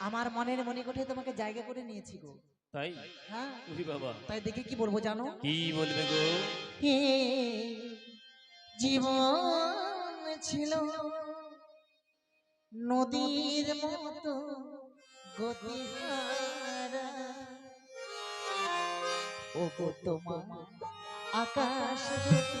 আমার মনের মনে মণিকোঠে তোমাকে জায়গা করে নিয়েছি গো। তাই? হ্যাঁ। উহি বাবা। তাই দেখে কি বলব জানো? কি বলবে গো? হে জীবন ছিল নদীর মতো গতিহারা। ও গো তোমার আকাশ দুটি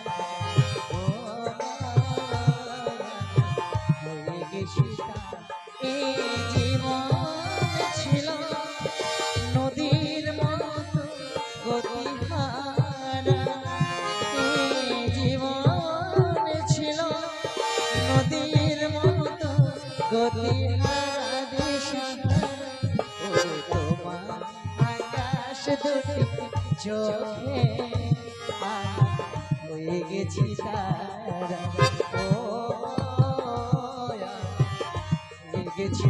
দিশাহারা ও তোমার হয়ে গেছি তারা। ও গেছি।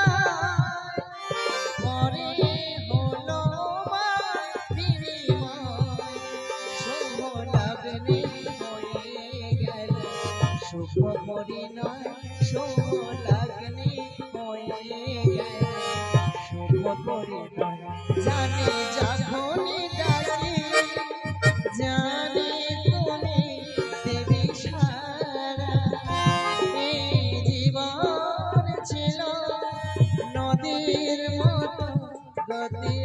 জানি যখনই জানি তুমি দেবী সারা। এই জীবন ছিল নদীর মতো গতি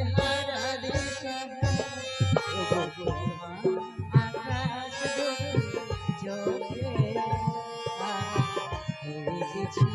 হয়ে